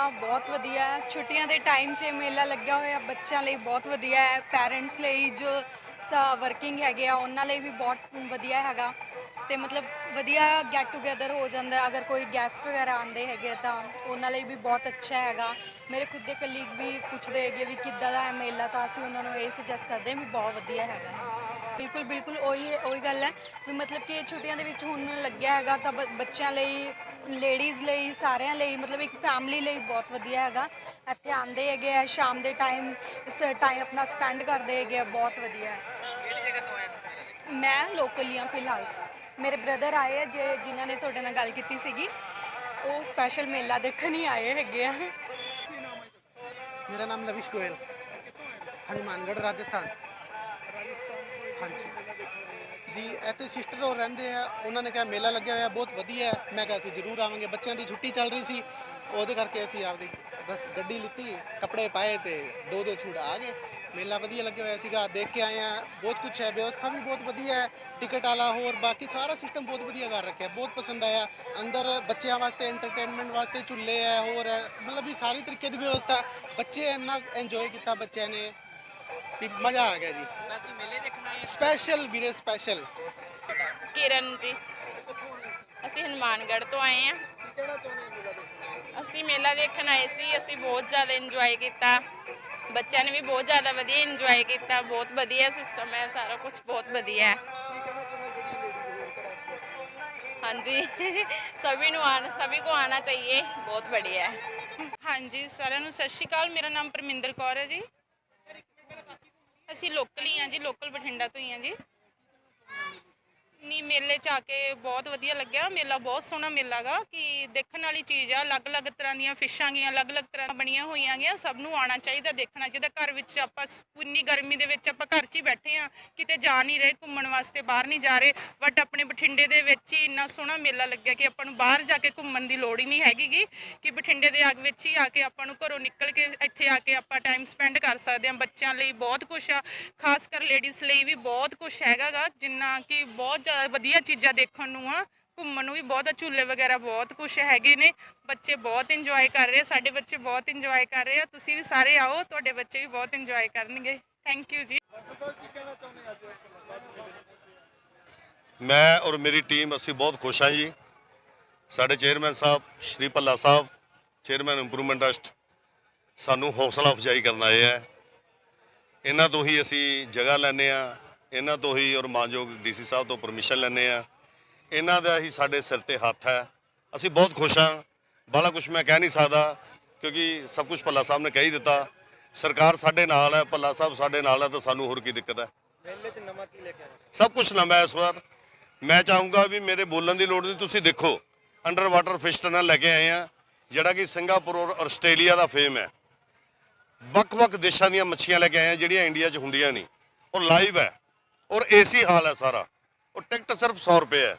ਮੇਲਾ ਬਹੁਤ ਵਧੀਆ ਹੈ। ਛੁੱਟੀਆਂ ਦੇ ਟਾਈਮ 'ਚ ਇਹ ਮੇਲਾ ਲੱਗਿਆ ਹੋਇਆ, ਬੱਚਿਆਂ ਲਈ ਬਹੁਤ ਵਧੀਆ ਹੈ। ਪੈਰੈਂਟਸ ਲਈ ਜੋ ਵਰਕਿੰਗ ਹੈਗੇ ਆ, ਉਹਨਾਂ ਲਈ ਵੀ ਬਹੁਤ ਵਧੀਆ ਹੈਗਾ। ਤੇ ਮਤਲਬ ਵਧੀਆ ਗੈਟ ਟੂਗੇਦਰ ਹੋ ਜਾਂਦਾ ਅਗਰ ਕੋਈ ਗੈਸਟ ਵਗੈਰਾ ਆਉਂਦੇ ਹੈਗੇ ਤਾਂ ਉਹਨਾਂ ਲਈ ਵੀ ਬਹੁਤ ਅੱਛਾ ਹੈਗਾ। ਮੇਰੇ ਖੁਦ ਦੇ ਕਲੀਗ ਵੀ ਪੁੱਛਦੇ ਹੈਗੇ ਵੀ ਕਿੱਦਾਂ ਦਾ ਹੈ ਮੇਲਾ, ਤਾਂ ਅਸੀਂ ਉਹਨਾਂ ਨੂੰ ਇਹ ਸੁਜੈਸਟ ਕਰਦੇ ਹਾਂ ਵੀ ਬਹੁਤ ਵਧੀਆ ਹੈਗਾ ਬਿਲਕੁਲ ਬਿਲਕੁਲ ਉਹੀ ਉਹੀ ਗੱਲ ਹੈ। ਵੀ ਮਤਲਬ ਕਿ ਛੁੱਟੀਆਂ ਦੇ ਵਿੱਚ ਹੁਣ ਲੱਗਿਆ ਹੈਗਾ ਤਾਂ ਬ- ਬੱਚਿਆਂ ਲਈ ਲੇਡੀਜ਼ ਲਈ ਸਾਰਿਆਂ ਲਈ ਮਤਲਬ ਇੱਕ ਫੈਮਿਲੀ ਲਈ ਬਹੁਤ ਵਧੀਆ ਹੈਗਾ। ਇੱਥੇ ਆਉਂਦੇ ਹੈਗੇ ਆ ਸ਼ਾਮ ਦੇ ਟਾਈਮ ਇਸ ਟਾਈਮ ਆਪਣਾ ਸਪੈਂਡ ਕਰਦੇ ਹੈਗੇ ਆ ਬਹੁਤ ਵਧੀਆ। ਹੈ ਕਿਹੜੀ ਜਗ੍ਹਾ ਤੋਂ ਆਏ ਤੁਸੀਂ ਮੈਂ ਲੋਕਲ ਹੀ ਹਾਂ ਫਿਲਹਾਲ। ਮੇਰੇ ਬ੍ਰਦਰ ਆਏ ਆ ਜੇ ਜਿਨ੍ਹਾਂ ਨੇ ਤੁਹਾਡੇ ਨਾਲ ਗੱਲ ਕੀਤੀ ਸੀਗੀ। ਉਹ ਸਪੈਸ਼ਲ ਮੇਲਾ ਦੇਖਣ ਹੀ ਆਏ ਹੈਗੇ ਆ। ਮੇਰਾ ਨਾਮ ਲਵਿਸ਼ ਗੋਇਲ। ਹਨੂਮਾਨਗੜ੍ਹ ਰਾਜਸਥਾਨ। ਹਾਂਜੀ। ਜੀ, ਇੱਥੇ ਸਿਸਟਰ ਹੋ ਰਹਿੰਦੇ ਆ, ਉਹਨਾਂ ਨੇ ਕਿਹਾ ਮੇਲਾ ਲੱਗਿਆ ਹੋਇਆ, ਬਹੁਤ ਵਧੀਆ ਹੈ। ਮੈਂ ਕਿਹਾ ਅਸੀਂ ਜ਼ਰੂਰ ਆਵਾਂਗੇ, ਬੱਚਿਆਂ ਦੀ ਛੁੱਟੀ ਚੱਲ ਰਹੀ ਸੀ। ਉਹਦੇ ਕਰਕੇ ਅਸੀਂ ਆਪਦੀ ਬਸ ਗੱਡੀ ਲਿੱਤੀ, ਕੱਪੜੇ ਪਾਏ ਤੇ ਦੋ ਦੋ ਛੂਟ ਆ ਗਏ। ਮੇਲਾ ਵਧੀਆ ਲੱਗਿਆ ਹੋਇਆ ਸੀਗਾ, ਦੇਖ ਕੇ ਆਏ ਆ, ਬਹੁਤ ਕੁਝ ਹੈ, ਵਿਵਸਥਾ ਵੀ ਬਹੁਤ ਵਧੀਆ ਹੈ, ਟਿਕਟ ਵਾਲਾ ਹੋਰ, ਬਾਕੀ ਸਾਰਾ ਸਿਸਟਮ ਬਹੁਤ ਵਧੀਆ ਕਰ ਰੱਖਿਆ, ਬਹੁਤ ਪਸੰਦ ਆਇਆ। ਅੰਦਰ ਬੱਚਿਆਂ ਵਾਸਤੇ ਐਂਟਰਟੇਨਮੈਂਟ ਵਾਸਤੇ ਝੁੱਲੇ ਹੈ, ਹੋਰ ਹੈ, ਮਤਲਬ ਵੀ ਸਾਰੀ ਤਰੀਕੇ ਦੀ ਵਿਵਸਥਾ, ਬੱਚੇ ਇੰਨਾ ਇੰਜੋਏ ਕੀਤਾ ਬੱਚਿਆਂ ਨੇ। ਵੀ ਮਜ਼ਾ ਆ ਗਿਆ ਜੀ। ਸਪੈਸ਼ਲ ਵੀਰੇ ਸਪੈਸ਼ਲ ਕਿਰਨ ਜੀ। ਅਸੀਂ ਹਨੂਮਾਨਗੜ੍ਹ ਤੋਂ ਆਏ ਆ ਮੇਲਾ ਦੇਖਣ ਅਸੀਂ ਮੇਲਾ ਦੇਖਣ ਆਏ ਸੀ। ਅਸੀਂ ਬਹੁਤ ਜ਼ਿਆਦਾ ਇੰਜੋਏ ਕੀਤਾ। ਬੱਚਿਆਂ ਨੇ ਵੀ ਬਹੁਤ ਜ਼ਿਆਦਾ ਵਧੀਆ ਇੰਜੋਏ ਕੀਤਾ। ਬਹੁਤ ਵਧੀਆ ਸਿਸਟਮ ਹੈ ਸਾਰਾ ਕੁਝ ਬਹੁਤ ਵਧੀਆ ਹੈ। ਹਾਂਜੀ। ਸਭੀ ਨੂੰ ਆਣ ਸਭੀ ਕੋ ਆਣਾ ਚਾਹੀਏ। ਬਹੁਤ ਵਧੀਆ ਹੈ। ਹਾਂਜੀ ਸਾਰਿਆਂ ਨੂੰ ਸਤਿ ਸ਼੍ਰੀ ਅਕਾਲ। ਮੇਰਾ ਨਾਮ ਪਰਮਿੰਦਰ ਕੌਰ ਹੈ ਜੀ। ਅਸੀਂ ਲੋਕਲ ਹੀ ਹਾਂ ਜੀ ਲੋਕਲ ਬਠਿੰਡਾ ਤੋਂ ਹੀ ਹਾਂ ਜੀ। ਨੀ ਮੇਲੇ ਚ ਆ ਕੇ ਬਹੁਤ ਵਧੀਆ ਲੱਗਿਆ। ਮੇਲਾ ਬਹੁਤ ਸੋਹਣਾ ਮੇਲਾ ਗਾ। ਕਿ ਦੇਖਣ ਵਾਲੀ ਚੀਜ਼ ਆ, ਅਲੱਗ-ਅਲੱਗ ਤਰ੍ਹਾਂ ਦੀਆਂ ਫਿਸ਼ਾਂ ਗੀਆਂ, ਅਲੱਗ-ਅਲੱਗ ਤਰ੍ਹਾਂ ਬਣੀਆਂ ਹੋਈਆਂ ਗੀਆਂ, ਸਭ ਨੂੰ ਆਉਣਾ ਚਾਹੀਦਾ ਦੇਖਣਾ ਚਾਹੀਦਾ। ਘਰ ਵਿੱਚ ਆਪਾਂ ਇੰਨੀ ਗਰਮੀ ਦੇ ਵਿੱਚ ਆਪਾਂ ਘਰ 'ਚ ਹੀ ਬੈਠੇ ਆ। ਕਿਤੇ ਜਾ ਨਹੀਂ ਰਹੇ, ਘੁੰਮਣ ਵਾਸਤੇ, ਬਾਹਰ ਨਹੀਂ ਜਾ ਰਹੇ। ਬਟ ਆਪਣੇ ਬਠਿੰਡੇ ਦੇ ਵਿੱਚ ਹੀ ਇੰਨਾ ਸੋਹਣਾ ਮੇਲਾ ਲੱਗਿਆ ਕਿ ਆਪਾਂ ਨੂੰ ਬਾਹਰ ਜਾ ਕੇ ਘੁੰਮਣ ਦੀ ਲੋੜ ਹੀ ਨਹੀਂ ਹੈਗੀਗੀ ਕਿ ਬਠਿੰਡੇ ਦੇ ਆਗ ਵਿੱਚ ਹੀ ਆ ਕੇ ਆਪਾਂ ਨੂੰ ਘਰੋਂ ਨਿਕਲ ਕੇ ਇੱਥੇ ਆ ਕੇ ਆਪਾਂ ਟਾਈਮ ਸਪੈਂਡ ਕਰ ਸਕਦੇ ਹਾਂ ਬੱਚਿਆਂ ਲਈ ਬਹੁਤ ਕੁਝ ਆ। ਖਾਸ ਕਰ ਲੇਡੀਜ਼ ਲਈ ਵੀ ਬਹੁਤ ਕੁਝ ਹੈਗਾਗਾ ਜਿੰਨਾ ਕਿ ਬਹੁਤ ਜ਼ਿਆਦਾ ਵਧੀਆ ਚੀਜ਼ਾਂ ਦੇਖਣ ਨੂੰ ਆ ਘੁੰਮਣ ਨੂੰ ਵੀ ਬਹੁਤ ਆ, ਝੂਲੇ ਵਗੈਰਾ ਬਹੁਤ ਕੁਝ ਹੈਗੇ ਨੇ। ਬੱਚੇ ਬਹੁਤ ਇੰਜੋਏ ਕਰ ਰਹੇ ਆ, ਸਾਡੇ ਬੱਚੇ ਬਹੁਤ ਇੰਜੋਏ ਕਰ ਰਹੇ ਆ। ਤੁਸੀਂ ਵੀ ਸਾਰੇ ਆਓ ਤੁਹਾਡੇ ਬੱਚੇ ਵੀ ਬਹੁਤ ਇੰਜੋਏ ਕਰਨਗੇ। ਥੈਂਕ ਯੂ ਜੀ। ਮੈਂ ਔਰ ਮੇਰੀ ਟੀਮ ਅਸੀਂ ਬਹੁਤ ਖੁਸ਼ ਹਾਂ ਜੀ। ਸਾਡੇ ਚੇਅਰਮੈਨ ਸਾਹਿਬ ਸ਼੍ਰੀ ਭੱਲਾ ਸਾਹਿਬ ਚੇਅਰਮੈਨ ਇੰਪਰੂਵਮੈਂਟ ਟਰਸਟ ਸਾਨੂੰ ਹੌਸਲਾ ਅਫਜ਼ਾਈ ਕਰਨ ਆਏ ਹੈ ਇਹਨਾਂ ਤੋਂ ਹੀ ਅਸੀਂ ਜਗ੍ਹਾ ਲੈਂਦੇ ਆ ਇਹਨਾਂ ਤੋਂ ਹੀ ਔਰ ਮਾਨਯੋਗ ਡੀਸੀ ਸਾਹਿਬ ਤੋਂ ਪਰਮਿਸ਼ਨ ਲੈਂਦੇ ਆ ਇਹਨਾਂ ਦਾ ਹੀ ਸਾਡੇ ਸਿਰ ਤੇ ਹੱਥ ਹੈ। ਅਸੀਂ ਬਹੁਤ ਖੁਸ਼ ਹਾਂ। ਬਾਲਾ ਕੁਝ ਮੈਂ ਕਹਿ ਨਹੀਂ ਸਕਦਾ ਕਿਉਂਕਿ ਸਭ ਕੁਝ ਭੱਲਾ ਸਾਹਿਬ ਨੇ ਕਹਿ ਹੀ ਦਿੱਤਾ। ਸਰਕਾਰ ਸਾਡੇ ਨਾਲ ਹੈ ਭੱਲਾ ਸਾਹਿਬ ਸਾਡੇ ਨਾਲ ਹੈ ਤਾਂ ਸਾਨੂੰ ਹੋਰ ਕੀ ਦਿੱਕਤ ਹੈ? ਮੇਲੇ 'ਚ ਨਵਾਂ ਕੀ ਲੈ ਕੇ ਆਏ? ਸਭ ਕੁਝ ਨਵਾਂ ਹੈ ਇਸ ਵਾਰ। ਮੈਂ ਚਾਹੂੰਗਾ ਵੀ ਮੇਰੇ ਬੋਲਣ ਦੀ ਲੋੜ ਨਹੀਂ ਤੁਸੀਂ ਦੇਖੋ। ਅੰਡਰ ਵਾਟਰ ਫਿਸ਼ ਟਨਲ ਲੈ ਕੇ ਆਏ ਆ ਜਿਹੜਾ ਕਿ ਸਿੰਗਾਪੁਰ ਔਰ ਆਸਟ੍ਰੇਲੀਆ ਦਾ ਫੇਮ ਹੈ। ਵੱਖ-ਵੱਖ ਦੇਸ਼ਾਂ ਦੀਆਂ ਮੱਛੀਆਂ ਲੈ ਕੇ ਆਏ ਆ ਜਿਹੜੀਆਂ ਇੰਡੀਆ 'ਚ ਹੁੰਦੀਆਂ ਨਹੀਂ। ਉਹ ਲਾਈਵ ਹੈ। ਔਰ ਏਸੀ ਹਾਲ ਹੈ ਸਾਰਾ। ਉਹ ਟਿਕਟ ਸਿਰਫ 100 ਰੁਪਏ ਹੈ।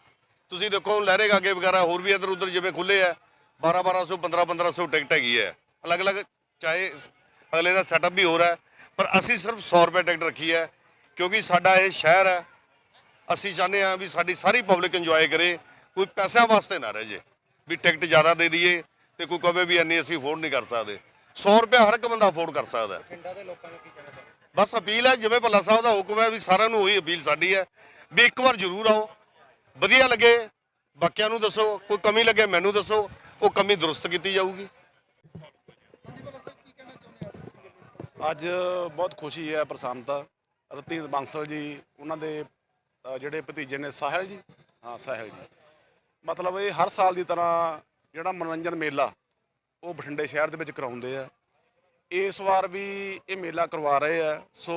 ਤੁਸੀਂ ਦੇਖੋ ਲਹਿਰੇ ਗਾਗੇ ਵਗੈਰਾ ਹੋਰ ਵੀ ਇੱਧਰ ਉੱਧਰ ਜਿਵੇਂ ਖੁੱਲੇ ਆ 12 1200 15 1500 ਟਿਕਟ ਹੈਗੀ ਹੈ। ਅਲੱਗ-ਅਲੱਗ ਚਾਹੇ ਅਗਲੇ ਦਾ ਸੈਟਅਪ ਵੀ ਹੋ ਰਿਹਾ ਪਰ ਅਸੀਂ ਸਿਰਫ 100 ਰੁਪਏ ਟਿਕਟ ਰੱਖੀ ਹੈ, ਕਿਉਂਕਿ ਸਾਡਾ ਇਹ ਸ਼ਹਿਰ ਹੈ। ਅਸੀਂ ਚਾਹੁੰਦੇ ਹਾਂ ਵੀ ਸਾਡੀ ਸਾਰੀ ਪਬਲਿਕ ਇੰਜੋਏ ਕਰੇ, ਕੋਈ ਪੈਸਿਆਂ ਵਾਸਤੇ ਨਾ ਰਹਿ ਜੇ, ਵੀ ਟਿਕਟ ਜ਼ਿਆਦਾ ਦੇ ਦਈਏ ਤੇ ਕੋਈ ਕਹੇ ਵੀ ਇੰਨੀ ਅਸੀਂ ਅਫੋਰਡ ਨਹੀਂ ਕਰ ਸਕਦੇ। 100 ਰੁਪਏ ਹਰ ਇੱਕ ਬੰਦਾ ਅਫੋਰਡ ਕਰ ਸਕਦਾ ਹੈ। ਪਿੰਡਾਂ ਦੇ ਲੋਕਾਂ ਨੂੰ ਕੀ ਕਹਿਣਾ ਚਾਹੁੰਦੇ ਬਸ ਅਪੀਲ ਹੈ, ਜਿਵੇਂ ਭੱਲਾ ਸਾਹਿਬ ਦਾ ਹੁਕਮ ਹੈ ਵੀ ਸਾਰਿਆਂ ਨੂੰ ਉਹੀ ਅਪੀਲ ਸਾਡੀ ਹੈ ਵੀ ਇੱਕ ਵਾਰ ਜ਼ਰੂਰ ਆਓ। ਵਧੀਆ ਲੱਗੇ, ਬਾਕੀਆਂ ਨੂੰ ਦੱਸੋ, ਕੋਈ ਕਮੀ ਲੱਗੇ ਮੈਨੂੰ ਦੱਸੋ, ਉਹ ਕਮੀ ਦਰੁਸਤ ਕੀਤੀ ਜਾਊਗੀ। ਅੱਜ ਬਹੁਤ ਖੁਸ਼ੀ ਹੈ, ਪ੍ਰਸੰਨਤਾ। ਰਤੀਨ ਬਾਂਸਲ ਜੀ, ਉਹਨਾਂ ਦੇ ਜਿਹੜੇ ਭਤੀਜੇ ਨੇ ਸਾਹਿਲ ਜੀ। ਹਾਂ, ਸਾਹਿਲ ਜੀ। ਮਤਲਬ ਇਹ ਹਰ ਸਾਲ ਦੀ ਤਰ੍ਹਾਂ ਜਿਹੜਾ ਮਨੋਰੰਜਨ ਮੇਲਾ, ਉਹ ਬਠਿੰਡੇ ਸ਼ਹਿਰ ਦੇ ਵਿੱਚ ਕਰਾਉਂਦੇ ਆ। ਇਸ ਵਾਰ ਵੀ ਇਹ ਮੇਲਾ ਕਰਵਾ ਰਹੇ ਆ। ਸੋ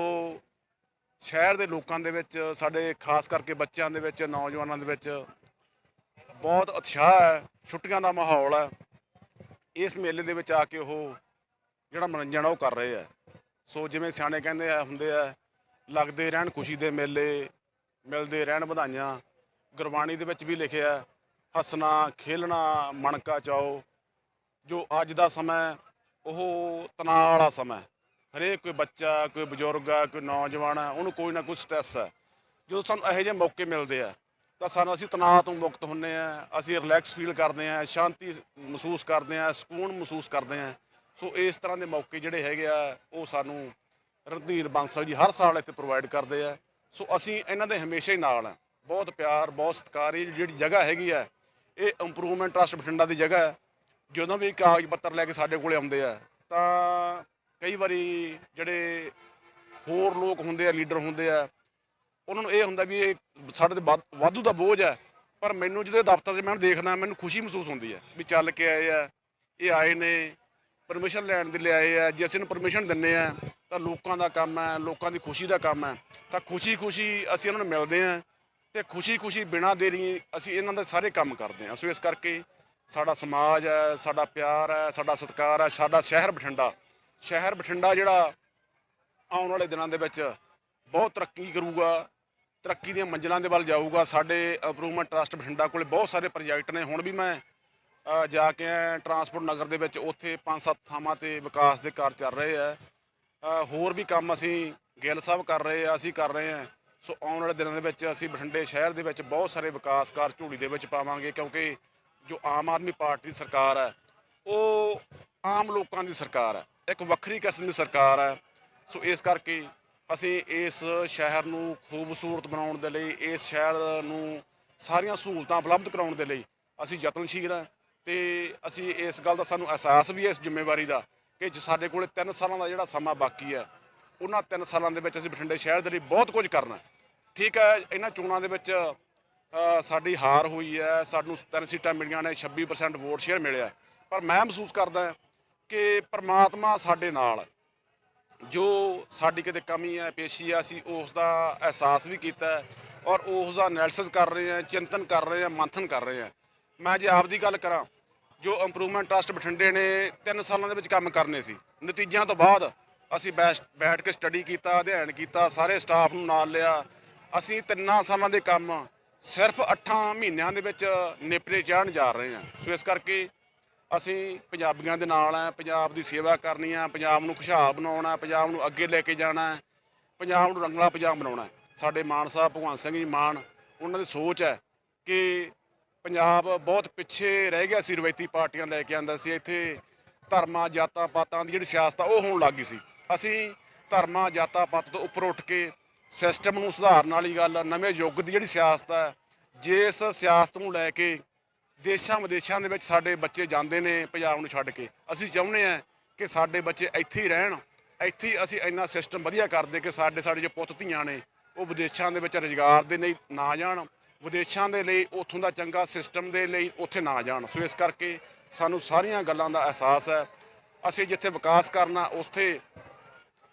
ਸ਼ਹਿਰ ਦੇ ਲੋਕਾਂ ਦੇ ਵਿੱਚ, ਸਾਡੇ ਖਾਸ ਕਰਕੇ ਬੱਚਿਆਂ ਦੇ ਵਿੱਚ, ਨੌਜਵਾਨਾਂ ਦੇ ਵਿੱਚ ਬਹੁਤ ਉਤਸ਼ਾਹ ਹੈ, ਛੁੱਟੀਆਂ ਦਾ ਮਾਹੌਲ ਹੈ। ਇਸ ਮੇਲੇ ਦੇ ਵਿੱਚ ਆ ਕੇ ਉਹ ਜਿਹੜਾ ਮਨੋਰੰਜਨ ਆ, ਉਹ ਕਰ ਰਹੇ ਆ। ਸੋ ਜਿਵੇਂ ਸਿਆਣੇ ਕਹਿੰਦੇ ਆ, ਹੁੰਦੇ ਆ, ਲੱਗਦੇ ਰਹਿਣ ਖੁਸ਼ੀ ਦੇ ਮੇਲੇ, ਮਿਲਦੇ ਰਹਿਣ ਵਧਾਈਆਂ। ਗੁਰਬਾਣੀ ਦੇ ਵਿੱਚ ਵੀ ਲਿਖਿਆ, ਹੱਸਣਾ, ਖੇਲਣਾ, ਮਣਕਾ ਚਾਓ। ਜੋ ਅੱਜ ਦਾ ਸਮਾਂ ਉਹ ਤਣਾਅ ਵਾਲਾ ਸਮਾਂ ਹੈ। ਹਰੇਕ ਕੋਈ ਬੱਚਾ, ਕੋਈ ਬਜ਼ੁਰਗ ਆ ਕੋਈ ਨੌਜਵਾਨ ਆ ਉਹਨੂੰ ਕੋਈ ਨਾ ਕੋਈ ਸਟ੍ਰੈਸ ਹੈ। ਜਦੋਂ ਸਾਨੂੰ ਇਹੋ ਜਿਹੇ ਮੌਕੇ ਮਿਲਦੇ ਆ, ਤਾਂ ਸਾਨੂੰ ਅਸੀਂ ਤਣਾਅ ਤੋਂ ਮੁਕਤ ਹੁੰਨੇ ਆ, ਅਸੀਂ ਰਿਲੈਕਸ ਫੀਲ ਕਰਦੇ ਆ, ਸ਼ਾਂਤੀ ਮਹਿਸੂਸ ਕਰਦੇ ਆ, ਸਕੂਨ ਮਹਿਸੂਸ ਕਰਦੇ ਆ। ਸੋ ਇਸ ਤਰ੍ਹਾਂ ਦੇ ਮੌਕੇ ਜਿਹੜੇ ਹੈਗੇ ਆ, ਉਹ ਸਾਨੂੰ ਰਣਧੀਰ ਬਾਂਸਲ ਜੀ ਹਰ ਸਾਲ ਇੱਥੇ ਪ੍ਰੋਵਾਈਡ ਕਰਦੇ ਆ। ਸੋ ਅਸੀਂ ਇਹਨਾਂ ਦੇ ਹਮੇਸ਼ਾ ਹੀ ਨਾਲ ਆ। ਬਹੁਤ ਪਿਆਰ, ਬਹੁਤ ਸਤਿਕਾਰ, ਇਹ ਜਿਹੜੀ ਜਗ੍ਹਾ ਹੈਗੀ ਆ, ਇਹ ਇੰਪਰੂਵਮੈਂਟ ਟਰਸਟ ਬਠਿੰਡਾ ਦੀ ਜਗ੍ਹਾ ਹੈ। ਜਦੋਂ ਵੀ ਕਾਗਜ਼ ਪੱਤਰ ਲੈ ਕੇ ਸਾਡੇ ਕੋਲੇ ਆਉਂਦੇ ਆ, ਤਾਂ ਕਈ ਵਾਰੀ ਜਿਹੜੇ ਹੋਰ ਲੋਕ ਹੁੰਦੇ ਆ, ਲੀਡਰ ਹੁੰਦੇ ਆ, ਉਹਨਾਂ ਨੂੰ ਇਹ ਹੁੰਦਾ ਵੀ ਇਹ ਸਾਡੇ ਤੇ ਵਾਧ- ਵਾਧੂ ਦਾ ਬੋਝ ਹੈ ਪਰ ਮੈਨੂੰ ਜਦੋਂ ਦਫ਼ਤਰ 'ਚ ਮੈਂ ਦੇਖਦਾ, ਮੈਨੂੰ ਖੁਸ਼ੀ ਮਹਿਸੂਸ ਹੁੰਦੀ ਹੈ ਵੀ ਚੱਲ ਕੇ ਆਏ ਆ, ਇਹ ਆਏ ਨੇ ਪਰਮਿਸ਼ਨ ਲੈਣ ਦੇ ਲਈ ਆਏ ਆ, ਜੇ ਅਸੀਂ ਇਹਨੂੰ ਪਰਮਿਸ਼ਨ ਦਿੰਨੇ ਆ, ਤਾਂ ਲੋਕਾਂ ਦਾ ਕੰਮ ਹੈ ਲੋਕਾਂ ਦੀ ਖੁਸ਼ੀ ਦਾ ਕੰਮ ਹੈ ਤਾਂ ਖੁਸ਼ੀ-ਖੁਸ਼ੀ ਅਸੀਂ ਇਹਨਾਂ ਨੂੰ ਮਿਲਦੇ ਆ ਤੇ ਖੁਸ਼ੀ-ਖੁਸ਼ੀ ਬਿਨਾਂ ਦੇਰੀ ਅਸੀਂ ਇਹਨਾਂ ਦੇ ਸਾਰੇ ਕੰਮ ਕਰਦੇ ਆ। ਸੋ ਇਸ ਕਰਕੇ ਸਾਡਾ ਸਮਾਜ ਹੈ, ਸਾਡਾ ਪਿਆਰ ਹੈ, ਸਾਡਾ ਸਤਿਕਾਰ ਹੈ, ਸਾਡਾ ਸ਼ਹਿਰ ਬਠਿੰਡਾ। ਸ਼ਹਿਰ ਬਠਿੰਡਾ ਜਿਹੜਾ ਆਉਣ ਵਾਲੇ ਦਿਨਾਂ ਦੇ ਵਿੱਚ ਬਹੁਤ ਤਰੱਕੀ ਕਰੂਗਾ, ਤਰੱਕੀ ਦੀਆਂ ਮੰਜ਼ਿਲਾਂ ਦੇ ਵੱਲ ਜਾਊਗਾ। ਸਾਡੇ ਇੰਪਰੂਵਮੈਂਟ ਟਰਸਟ ਬਠਿੰਡਾ ਕੋਲੇ ਬਹੁਤ ਸਾਰੇ ਪ੍ਰੋਜੈਕਟ ਨੇ। ਹੁਣ ਵੀ ਮੈਂ ਜਾ ਕੇ ਆਇਆ ਟਰਾਂਸਪੋਰਟ ਨਗਰ ਦੇ ਵਿੱਚ, ਉੱਥੇ ਪੰਜ ਸੱਤ ਥਾਵਾਂ ਤੇ ਵਿਕਾਸ ਦੇ ਕਾਰਜ ਚੱਲ ਰਹੇ ਆ ਹੋਰ ਵੀ ਕੰਮ ਅਸੀਂ ਗਿੱਲ ਸਾਹਿਬ ਕਰ ਰਹੇ ਆ, ਅਸੀਂ ਕਰ ਰਹੇ ਆ ਸੋ ਆਉਣ ਵਾਲੇ ਦਿਨਾਂ ਦੇ ਵਿੱਚ ਅਸੀਂ ਬਠਿੰਡੇ ਸ਼ਹਿਰ ਦੇ ਵਿੱਚ ਬਹੁਤ ਸਾਰੇ ਵਿਕਾਸ ਕਾਰਜ ਝੂੜੀ ਦੇ ਵਿੱਚ ਪਾਵਾਂਗੇ, ਕਿਉਂਕਿ ਜੋ ਆਮ ਆਦਮੀ ਪਾਰਟੀ ਦੀ ਸਰਕਾਰ ਹੈ, ਉਹ ਆਮ ਲੋਕਾਂ ਦੀ ਸਰਕਾਰ ਹੈ, ਇੱਕ ਵੱਖਰੀ ਕਿਸਮ ਦੀ ਸਰਕਾਰ ਹੈ। ਸੋ ਇਸ ਕਰਕੇ ਅਸੀਂ ਇਸ ਸ਼ਹਿਰ ਨੂੰ ਖੂਬਸੂਰਤ ਬਣਾਉਣ ਦੇ ਲਈ, ਇਸ ਸ਼ਹਿਰ ਨੂੰ ਸਾਰੀਆਂ ਸਹੂਲਤਾਂ ਉਪਲਬਧ ਕਰਾਉਣ ਦੇ ਲਈ ਅਸੀਂ ਯਤਨਸ਼ੀਲ ਹਾਂ ਤੇ ਅਸੀਂ ਇਸ ਗੱਲ ਦਾ ਸਾਨੂੰ ਅਹਿਸਾਸ ਵੀ ਹੈ ਇਸ ਜ਼ਿੰਮੇਵਾਰੀ ਦਾ ਕਿ ਜੋ ਸਾਡੇ ਕੋਲੇ 3 ਸਾਲਾਂ ਦਾ ਜਿਹੜਾ ਸਮਾਂ ਬਾਕੀ ਹੈ, ਉਹਨਾਂ 3 ਸਾਲਾਂ ਦੇ ਵਿੱਚ ਅਸੀਂ ਬਠਿੰਡੇ ਸ਼ਹਿਰ ਦੇ ਲਈ ਬਹੁਤ ਕੁਝ ਕਰਨਾ ਠੀਕ ਹੈ, ਇਹਨਾਂ ਚੋਣਾਂ ਦੇ ਵਿੱਚ ਸਾਡੀ ਹਾਰ ਹੋਈ ਹੈ, ਸਾਨੂੰ ਤਿੰਨ ਸੀਟਾਂ ਮਿਲੀਆਂ ਨੇ 26% ਵੋਟ ਸ਼ੇਅਰ ਮਿਲਿਆ ਪਰ ਮੈਂ ਮਹਿਸੂਸ ਕਰਦਾ ਕਿ ਪ੍ਰਮਾਤਮਾ ਸਾਡੇ ਨਾਲ ਹੈ ਜੋ ਸਾਡੀ ਕਿਤੇ ਕਮੀ ਹੈ, ਪੇਸ਼ੀ ਹੈ, ਅਸੀਂ ਉਸ ਦਾ ਅਹਿਸਾਸ ਵੀ ਕੀਤਾ ਔਰ ਉਸ ਦਾ ਐਨਾਲਿਸਿਸ ਕਰ ਰਹੇ ਹਾਂ, ਚਿੰਤਨ ਕਰ ਰਹੇ ਹਾਂ, ਮੰਥਨ ਕਰ ਰਹੇ ਹਾਂ। ਮੈਂ ਜੇ ਆਪ ਦੀ ਗੱਲ ਕਰਾਂ, ਜੋ ਇੰਪਰੂਵਮੈਂਟ ਟਰਸਟ ਬਠਿੰਡੇ ਨੇ 3 ਸਾਲਾਂ ਦੇ ਵਿੱਚ ਕੰਮ ਕਰਨੇ ਸੀ, ਨਤੀਜਿਆਂ ਤੋਂ ਬਾਅਦ ਅਸੀਂ ਬੈਸ- ਬੈਠ ਕੇ ਸਟੱਡੀ ਕੀਤਾ, ਅਧਿਐਨ ਕੀਤਾ, ਸਾਰੇ ਸਟਾਫ ਨੂੰ ਨਾਲ ਲਿਆ, ਅਸੀਂ ਤਿੰਨਾਂ ਸਾਲਾਂ ਦੇ ਕੰਮ ਸਿਰਫ 8 ਮਹੀਨਿਆਂ ਦੇ ਵਿੱਚ ਨੇਪਰੇ ਚਾੜਨ ਜਾ ਰਹੇ ਹਾਂ। ਸੋ ਇਸ ਕਰਕੇ ਅਸੀਂ ਪੰਜਾਬੀਆਂ ਦੇ ਨਾਲ ਆ ਪੰਜਾਬ ਦੀ ਸੇਵਾ ਕਰਨੀ ਆ ਪੰਜਾਬ ਨੂੰ ਖੁਸ਼ਹਾਲ ਬਣਾਉਣਾ ਪੰਜਾਬ ਨੂੰ ਅੱਗੇ ਲੈ ਕੇ ਜਾਣਾ ਪੰਜਾਬ ਨੂੰ ਰੰਗਲਾ ਪੰਜਾਬ ਬਣਾਉਣਾ ਸਾਡੇ ਮਾਨ ਸਾਹਿਬ ਭਗਵੰਤ ਸਿੰਘ ਜੀ ਮਾਨ, ਉਹਨਾਂ ਦੀ ਸੋਚ ਹੈ ਕਿ ਪੰਜਾਬ ਬਹੁਤ ਪਿੱਛੇ ਰਹਿ ਗਿਆ ਸੀ, ਰਵਾਇਤੀ ਪਾਰਟੀਆਂ ਲੈ ਕੇ ਆਂਦਾ ਸੀ। ਇੱਥੇ ਧਰਮਾਂ ਜਾਤਾਂ ਪਾਤਾਂ ਦੀ ਜਿਹੜੀ ਸਿਆਸਤ ਆ, ਉਹ ਹੋਣ ਲੱਗ ਗਈ ਸੀ। ਅਸੀਂ ਧਰਮਾਂ ਜਾਤਾਂ ਪਾਤ ਤੋਂ ਉੱਪਰ ਉੱਠ ਕੇ ਸਿਸਟਮ ਨੂੰ ਸੁਧਾਰਨ ਵਾਲੀ ਗੱਲ ਨਵੇਂ ਯੁੱਗ ਦੀ ਜਿਹੜੀ ਸਿਆਸਤ ਹੈ ਜਿਸ ਸਿਆਸਤ ਨੂੰ ਲੈ ਕੇ ਦੇਸ਼ਾਂ ਵਿਦੇਸ਼ਾਂ ਦੇ ਵਿੱਚ ਸਾਡੇ ਬੱਚੇ ਜਾਂਦੇ ਨੇ ਪੰਜਾਬ ਨੂੰ ਛੱਡ ਕੇ। ਅਸੀਂ ਚਾਹੁੰਦੇ ਹਾਂ ਕਿ ਸਾਡੇ ਬੱਚੇ ਇੱਥੇ ਹੀ ਰਹਿਣ, ਇੱਥੇ ਹੀ ਅਸੀਂ ਇੰਨਾ ਸਿਸਟਮ ਵਧੀਆ ਕਰਦੇ ਕਿ ਸਾਡੇ ਸਾਡੇ ਜੋ ਪੁੱਤ ਧੀਆਂ ਨੇ, ਉਹ ਵਿਦੇਸ਼ਾਂ ਦੇ ਵਿੱਚ ਰੁਜ਼ਗਾਰ ਦੇ ਲਈ ਨਾ ਜਾਣ, ਵਿਦੇਸ਼ਾਂ ਦੇ ਲਈ ਉੱਥੋਂ ਦਾ ਚੰਗਾ ਸਿਸਟਮ ਦੇ ਲਈ ਉੱਥੇ ਨਾ ਜਾਣ। ਸੋ ਇਸ ਕਰਕੇ ਸਾਨੂੰ ਸਾਰੀਆਂ ਗੱਲਾਂ ਦਾ ਅਹਿਸਾਸ ਹੈ। ਅਸੀਂ ਜਿੱਥੇ ਵਿਕਾਸ ਕਰਨਾ, ਉੱਥੇ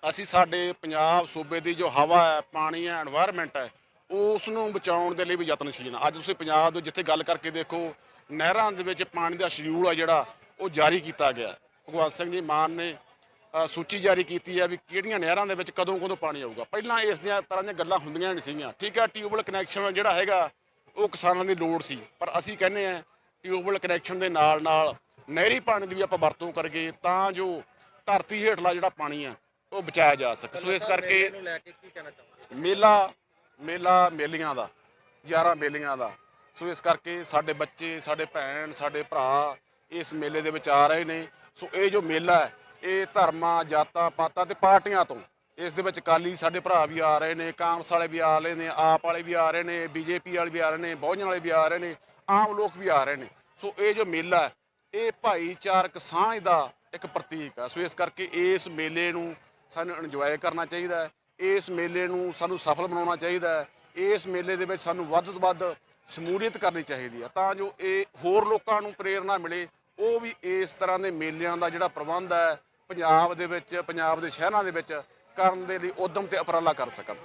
ਅਸੀਂ ਸਾਡੇ ਪੰਜਾਬ ਸੂਬੇ ਦੀ ਜੋ ਹਵਾ ਹੈ, ਪਾਣੀ ਹੈ এনवायरमेंट ਹੈ ਉਸ ਨੂੰ ਬਚਾਉਣ ਦੇ ਲਈ ਵੀ ਯਤਨਸ਼ੀਲ ਹਾਂ। ਅੱਜ ਤੁਸੀਂ ਪੰਜਾਬ ਦੇ ਜਿੱਥੇ ਗੱਲ ਕਰਕੇ ਦੇਖੋ, ਨਹਿਰਾਂ ਦੇ ਵਿੱਚ ਪਾਣੀ ਦਾ ਸ਼ਡਿਊਲ ਹੈ ਜਿਹੜਾ, ਉਹ ਜਾਰੀ ਕੀਤਾ ਗਿਆ। ਭਗਵੰਤ ਸਿੰਘ ਜੀ ਮਾਨ ਨੇ ਸੂਚੀ ਜਾਰੀ ਕੀਤੀ ਹੈ ਵੀ ਕਿਹੜੀਆਂ ਨਹਿਰਾਂ ਦੇ ਵਿੱਚ ਕਦੋਂ ਕਦੋਂ ਪਾਣੀ ਆਊਗਾ। ਪਹਿਲਾਂ ਇਸ ਦੀਆਂ ਤਰ੍ਹਾਂ ਦੀਆਂ ਗੱਲਾਂ ਹੁੰਦੀਆਂ ਨਹੀਂ ਸੀਗੀਆਂ। ਠੀਕ ਹੈ ਟਿਊਬਵੈਲ ਕਨੈਕਸ਼ਨ ਜਿਹੜਾ ਹੈਗਾ, ਉਹ ਕਿਸਾਨਾਂ ਦੀ ਲੋੜ ਸੀ। ਪਰ ਅਸੀਂ ਕਹਿੰਦੇ ਆ ਟਿਊਬਵੈਲ ਕਨੈਕਸ਼ਨ ਦੇ ਨਾਲ ਨਾਲ ਨਹਿਰੀ ਪਾਣੀ ਦੀ ਵੀ ਆਪਾਂ ਵਰਤੋਂ ਕਰਗੇ ਤਾਂ ਜੋ ਧਰਤੀ ਹੇਠਲਾ ਜਿਹੜਾ ਪਾਣੀ ਹੈ ਉਹ ਬਚਾਇਆ ਜਾ ਸਕੇ। ਸੋ ਇਸ ਕਰਕੇ ਨੂੰ ਲੈ ਕੇ ਕੀ ਕਹਿਣਾ ਚਾਹੁੰਦੇ ਮੇਲਾ ਮੇਲਾ ਮੇਲੀਆਂ ਦਾ 11 ਮੇਲੀਆਂ ਦਾ। ਸੋ ਇਸ ਕਰਕੇ ਸਾਡੇ ਬੱਚੇ ਸਾਡੇ ਭੈਣ ਸਾਡੇ ਭਰਾ ਇਸ ਮੇਲੇ ਦੇ ਵਿੱਚ ਆ ਰਹੇ ਨੇ। ਸੋ ਇਹ ਜੋ ਮੇਲਾ ਹੈ ਇਹ ਧਰਮਾਂ ਜਾਤਾਂ ਪਾਤਾਂ ਤੇ ਪਾਰਟੀਆਂ ਤੋਂ ਇਸ ਦੇ ਵਿੱਚ ਅਕਾਲੀ ਸਾਡੇ ਭਰਾ ਵੀ ਆ ਰਹੇ ਨੇ ਕਾਂਗਰਸ ਵਾਲੇ ਵੀ ਆ ਰਹੇ ਨੇ ਆਪ ਵਾਲੇ ਵੀ ਆ ਰਹੇ ਨੇ ਬੀਜੇਪੀ ਵਾਲੇ ਵੀ ਆ ਰਹੇ ਨੇ ਬਹੁਜਨ ਵਾਲੇ ਵੀ ਆ ਰਹੇ ਨੇ ਆਮ ਲੋਕ ਵੀ ਆ ਰਹੇ ਨੇ। ਸੋ ਇਹ ਜੋ ਮੇਲਾ ਹੈ ਇਹ ਭਾਈਚਾਰਕ ਸਾਂਝ ਦਾ ਇੱਕ ਪ੍ਰਤੀਕ ਹੈ। ਸੋ ਇਸ ਕਰਕੇ ਇਸ ਮੇਲੇ ਨੂੰ ਸਾਨੂੰ ਇੰਜੋਏ ਕਰਨਾ ਚਾਹੀਦਾ ਹੈ। ਇਸ ਮੇਲੇ ਨੂੰ ਸਾਨੂੰ ਸਫਲ ਬਣਾਉਣਾ ਚਾਹੀਦਾ ਹੈ। ਇਸ ਮੇਲੇ ਦੇ ਵਿੱਚ ਸਾਨੂੰ ਵੱਧ ਤੋਂ ਵੱਧ ਸ਼ਮੂਲੀਅਤ ਕਰਨੀ ਚਾਹੀਦੀ ਹੈ। ਤਾਂ ਜੋ ਇਹ ਹੋਰ ਲੋਕਾਂ ਨੂੰ ਪ੍ਰੇਰਣਾ ਮਿਲੇ, ਉਹ ਵੀ ਇਸ ਤਰ੍ਹਾਂ ਦੇ ਮੇਲਿਆਂ ਦਾ ਜਿਹੜਾ ਪ੍ਰਬੰਧ ਹੈ, ਪੰਜਾਬ ਦੇ ਵਿੱਚ, ਪੰਜਾਬ ਦੇ ਸ਼ਹਿਰਾਂ ਦੇ ਵਿੱਚ ਕਰਨ ਦੇ ਲਈ ਉਦਮ ਤੇ ਉਪਰਾਲਾ ਕਰ ਸਕਣ।